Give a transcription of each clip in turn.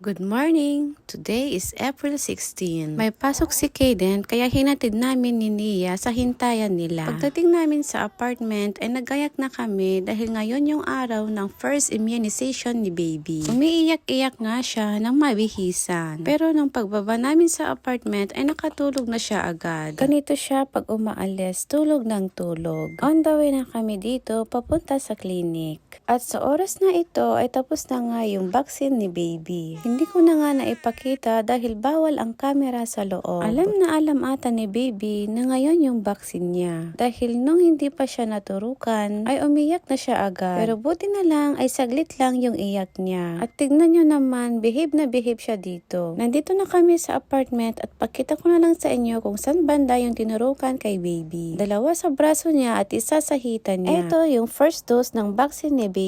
Good morning! Today is April 16. May pasok si Kaden kaya hinatid namin ni Nia sa hintayan nila. Pagdating namin sa apartment ay nagayak na kami dahil ngayon yung araw ng first immunization ni baby. Umiiyak-iyak nga siya ng mabihisan. Pero nung pagbaba namin sa apartment ay nakatulog na siya agad. Ganito siya pag umaalis, tulog ng tulog. On the way na kami dito papunta sa clinic. At sa oras na ito ay tapos na nga yung vaccine ni baby. Hindi ko na nga naipakita dahil bawal ang camera sa loob. Alam na alam ata ni baby na ngayon yung vaccine niya. Dahil nung hindi pa siya naturukan ay umiyak na siya agad. Pero buti na lang ay saglit lang yung iyak niya. At tignan nyo naman, behave na behave siya dito. Nandito na kami sa apartment at pakita ko na lang sa inyo kung saan banda yung tinurukan kay baby. Dalawa sa braso niya at isa sa hita niya. Ito yung first dose ng vaccine ni baby.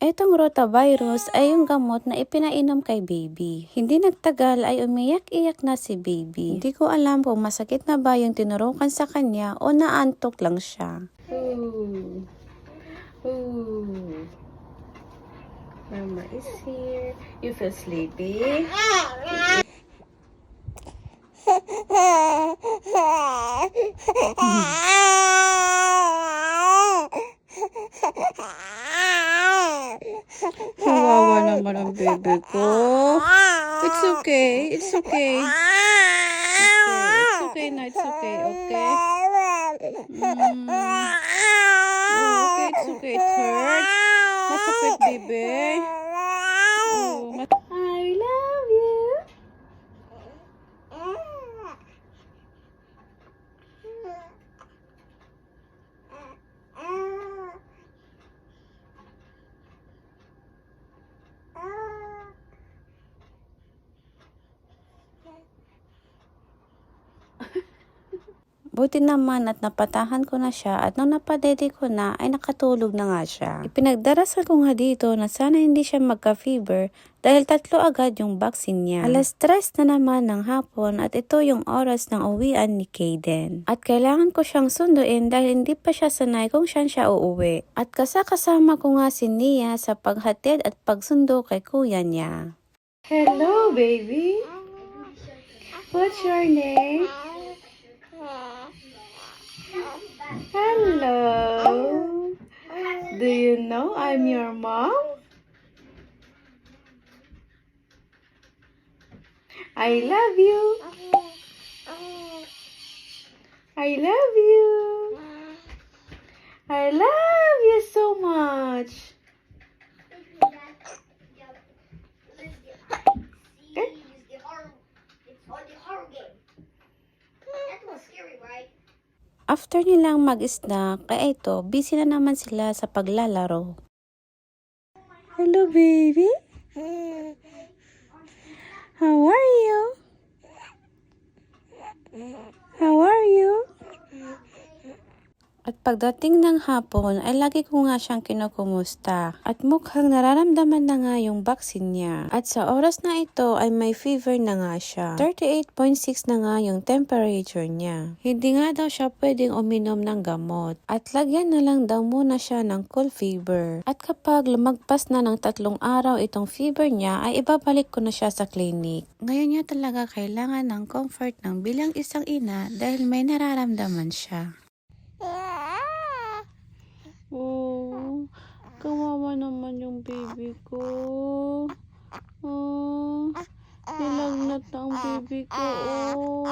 Itong rotavirus ay yung gamot na ipinainom kay baby. Hindi nagtagal ay umiyak-iyak na si baby. Hindi ko alam kung masakit na ba yung tinurukan sa kanya o naantok lang siya. Ooh. Ooh. Mama is here. You feel sleepy? Ang. It's okay. It's okay. Okay. It's okay. It's okay. Okay? Mm. Oh, okay. It's okay. It hurts. Masakit, baby. Buti naman at napatahan ko na siya at nung napadede ko na ay nakatulog na nga siya. Ipinagdarasal ko nga dito na sana hindi siya magka-fever dahil tatlo agad yung vaccine niya. Alas stress na naman ng hapon at ito yung oras ng uwian ni Kaden. At kailangan ko siyang sunduin dahil hindi pa siya sanay kung saan siya uuwi. At kasakasama ko nga si Nia sa paghatid at pagsundo kay kuya niya. Hello, baby. What's your name? Hello. Do you know I'm your mom? I love you. I love you. I love you so much. After nilang mag-snack, kaya ito, busy na naman sila sa paglalaro. Hello, baby. How are you? How are you? At pagdating ng hapon ay lagi ko nga siyang kinukumusta at mukhang nararamdaman na nga yung vaccine niya. At sa oras na ito ay may fever na nga siya. 38.6 na nga yung temperature niya. Hindi nga daw siya pwedeng uminom ng gamot at lagyan na lang daw muna siya ng cold fever. At kapag lumagpas na ng tatlong araw itong fever niya ay ibabalik ko na siya sa clinic. Ngayon niya talaga kailangan ng comfort ng bilang isang ina dahil may nararamdaman siya. Oh, kawawa naman yung baby ko. Oh, nilagnat na ang baby ko. Oh,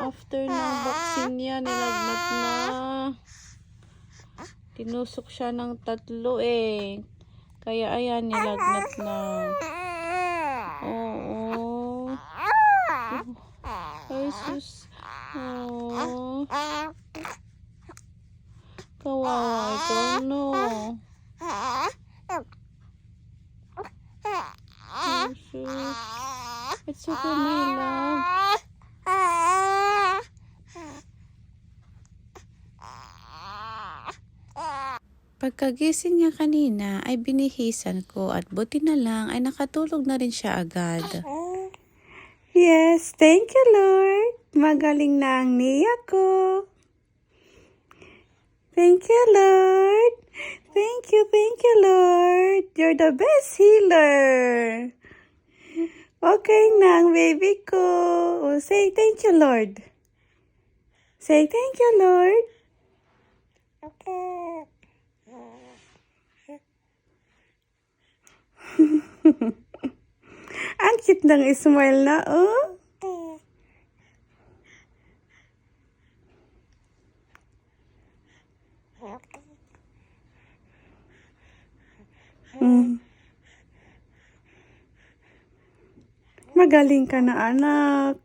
after ng vaccine niya, nilagnat na. Tinusok siya ng tatlo eh. Kaya ayan, nilagnat na. Oo. Ay, sus. Oh. Kawawa ito, no. Oh, sus. It's okay, my love. Pagkagising niya kanina ay binihisan ko at buti na lang ay nakatulog na rin siya agad. Yes, thank you Lord. Magaling na ang niya ko. Thank you Lord. Thank you, thank you Lord. You're the best healer. Okay na ang baby ko. Oh, say thank you, Lord. Say thank you, Lord. Ang cute ng smile na, oh. Mm. Magaling ka na, anak.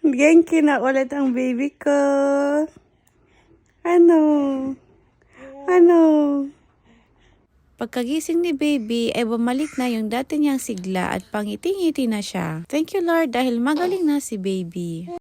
Genki na ulit ang baby ko. Ano? Ano? Pagkagising ni baby ay bumalik na yung dati niyang sigla at pangiti-ngiti na siya. Thank you Lord dahil magaling na si baby.